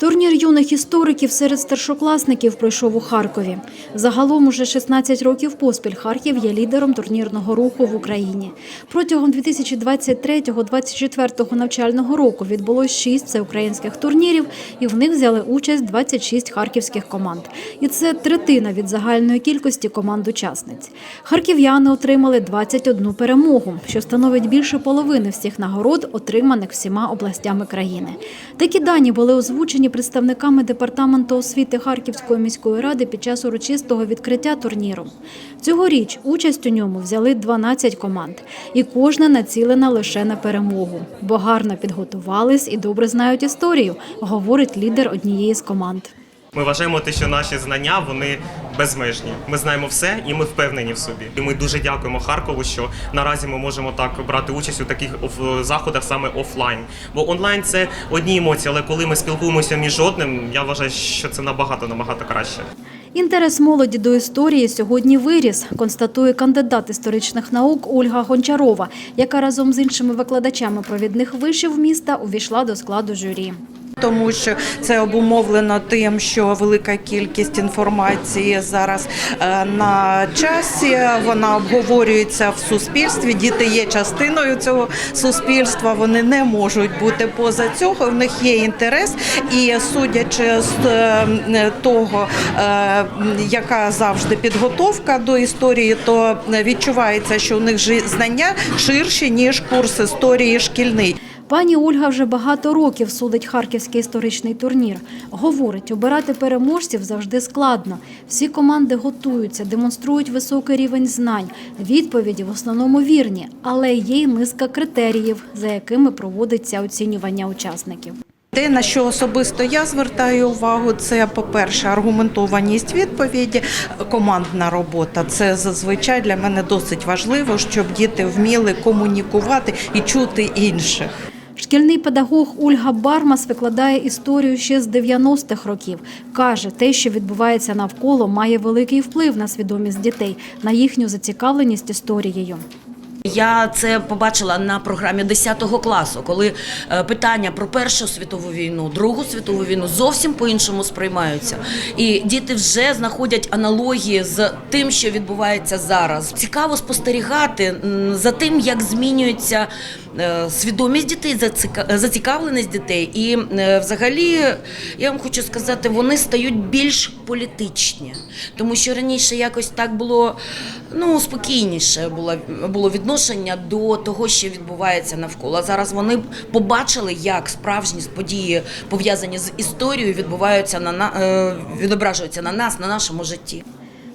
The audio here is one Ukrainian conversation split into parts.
Турнір юних істориків серед старшокласників пройшов у Харкові. Загалом уже 16 років поспіль Харків є лідером турнірного руху в Україні. Протягом 2023-2024 навчального року відбулось 6 всеукраїнських турнірів, і в них взяли участь 26 харківських команд. І це третина від загальної кількості команд-учасниць. Харків'яни отримали 21 перемогу, що становить більше половини всіх нагород, отриманих всіма областями країни. Такі дані були озвучені представниками департаменту освіти Харківської міської ради під час урочистого відкриття турніру. Цьогоріч участь у ньому взяли 12 команд, і кожна націлена лише на перемогу, бо гарно підготувались і добре знають історію, говорить лідер однієї з команд. Ми вважаємо те, що наші знання вони безмежні. Ми знаємо все і ми впевнені в собі. І ми дуже дякуємо Харкову, що наразі ми можемо так брати участь у таких заходах саме офлайн. Бо онлайн це одні емоції, але коли ми спілкуємося між одним, я вважаю, що це набагато набагато краще. Інтерес молоді до історії сьогодні виріс, констатує кандидат історичних наук Ольга Гончарова, яка разом з іншими викладачами провідних вишів міста увійшла до складу журі. Тому що це обумовлено тим, що велика кількість інформації зараз е, на часі. Вона обговорюється в суспільстві. Діти є частиною цього суспільства. Вони не можуть бути поза цього. В них є інтерес, і судячи з е, того, е, яка завжди підготовка до історії, то відчувається, що у них знання ширші ніж курс історії шкільний. Пані Ольга вже багато років судить харківський історичний турнір. Говорить, обирати переможців завжди складно. Всі команди готуються, демонструють високий рівень знань. Відповіді в основному вірні, але є й низка критеріїв, за якими проводиться оцінювання учасників. Те, на що особисто я звертаю увагу, це, по-перше, аргументованість відповіді, командна робота. Це зазвичай для мене досить важливо, щоб діти вміли комунікувати і чути інших. Шкільний педагог Ольга Бармас викладає історію ще з 90-х років. Каже, те, що відбувається навколо, має великий вплив на свідомість дітей, на їхню зацікавленість історією. Я це побачила на програмі 10 класу, коли е, питання про Першу світову війну, Другу світову війну зовсім по-іншому сприймаються. І діти вже знаходять аналогії з тим, що відбувається зараз. Цікаво спостерігати за тим, як змінюється е, свідомість дітей, зацікавленість дітей. І е, взагалі, я вам хочу сказати, вони стають більш політичні, тому що раніше якось так було ну спокійніше було, було відношення до того, що відбувається навколо. Зараз вони побачили, як справжні події пов'язані з історією відбуваються на на- е, відображуються на нас, на нашому житті.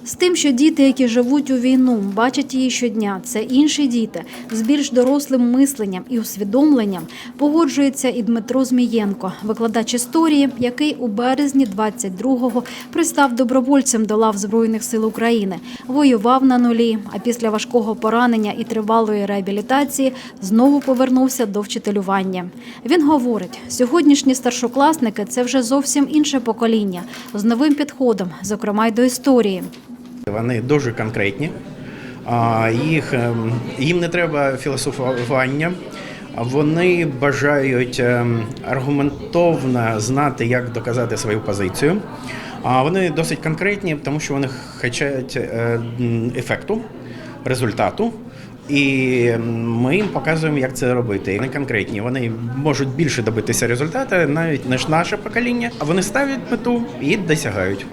З тим, що діти, які живуть у війну, бачать її щодня, це інші діти з більш дорослим мисленням і усвідомленням, погоджується і Дмитро Змієнко, викладач історії, який у березні 22-го пристав добровольцем до лав Збройних сил України, воював на нулі, а після важкого поранення і тривалої реабілітації знову повернувся до вчителювання. Він говорить, сьогоднішні старшокласники це вже зовсім інше покоління з новим підходом, зокрема й до історії. Вони дуже конкретні. Їх, ем, їм не треба філософування. Вони бажають ем, аргументовно знати, як доказати свою позицію. Вони досить конкретні, тому що вони хочуть е, ефекту, результату. І ми їм показуємо, як це робити. Вони конкретні, вони можуть більше добитися результату, навіть ніж наше покоління. А вони ставлять мету і досягають.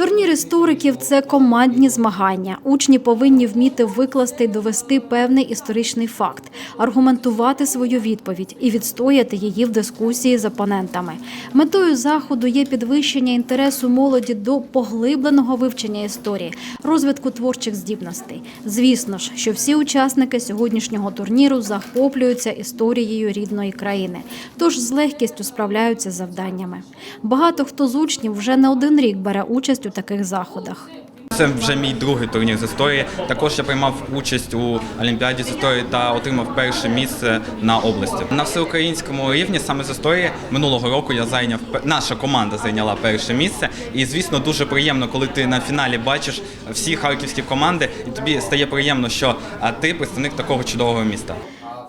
Турнір істориків це командні змагання. Учні повинні вміти викласти й довести певний історичний факт, аргументувати свою відповідь і відстояти її в дискусії з опонентами. Метою заходу є підвищення інтересу молоді до поглибленого вивчення історії, розвитку творчих здібностей. Звісно ж, що всі учасники сьогоднішнього турніру захоплюються історією рідної країни, тож з легкістю справляються з завданнями. Багато хто з учнів вже не один рік бере участь у таких заходах. Це вже мій другий турнір з історії. Також я приймав участь у Олімпіаді з історії та отримав перше місце на області. На всеукраїнському рівні саме з історії минулого року я зайняв наша команда зайняла перше місце. І звісно, дуже приємно, коли ти на фіналі бачиш всі харківські команди, і тобі стає приємно, що ти представник такого чудового міста.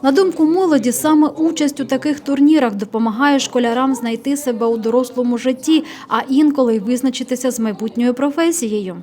На думку молоді, саме участь у таких турнірах допомагає школярам знайти себе у дорослому житті, а інколи й визначитися з майбутньою професією.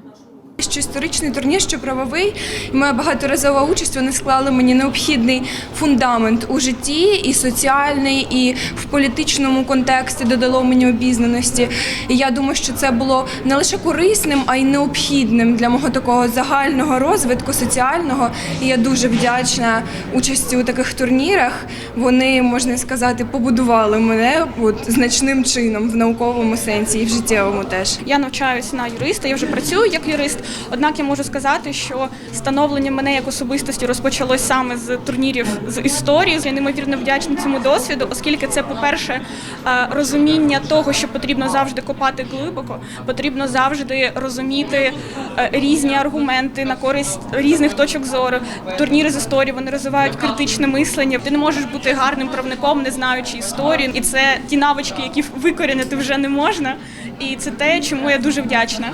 Що історичний турнір, що правовий, моя багаторазова участь вони склали мені необхідний фундамент у житті, і соціальний, і в політичному контексті додало мені обізнаності. І я думаю, що це було не лише корисним, а й необхідним для мого такого загального розвитку соціального. І я дуже вдячна участі у таких турнірах. Вони можна сказати побудували мене от, значним чином в науковому сенсі і в життєвому теж. Я навчаюся на юриста, я вже працюю як юрист. Однак я можу сказати, що становлення мене як особистості розпочалось саме з турнірів з історії. Я неймовірно вдячна цьому досвіду, оскільки це, по-перше, е, розуміння того, що потрібно завжди копати глибоко, потрібно завжди розуміти е, різні аргументи на користь різних точок зору. Турніри з історії вони розвивають критичне мислення. Ти не можеш бути гарним правником, не знаючи історію, і це ті навички, які викорінити вже не можна. І це те, чому я дуже вдячна.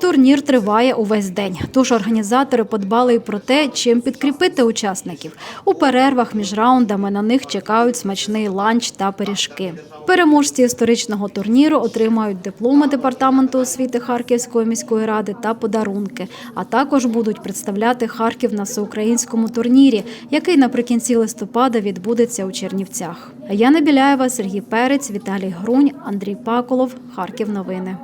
Турнір триває увесь день, тож організатори подбали й про те, чим підкріпити учасників. У перервах між раундами на них чекають смачний ланч та пиріжки. Переможці історичного турніру отримають дипломи департаменту освіти Харківської міської ради та подарунки, а також будуть представляти Харків на всеукраїнському турнірі, який наприкінці листопада відбудеться у Чернівцях. Яна Біляєва, Сергій Перець, Віталій Грунь, Андрій Паколов. Харків. Новини.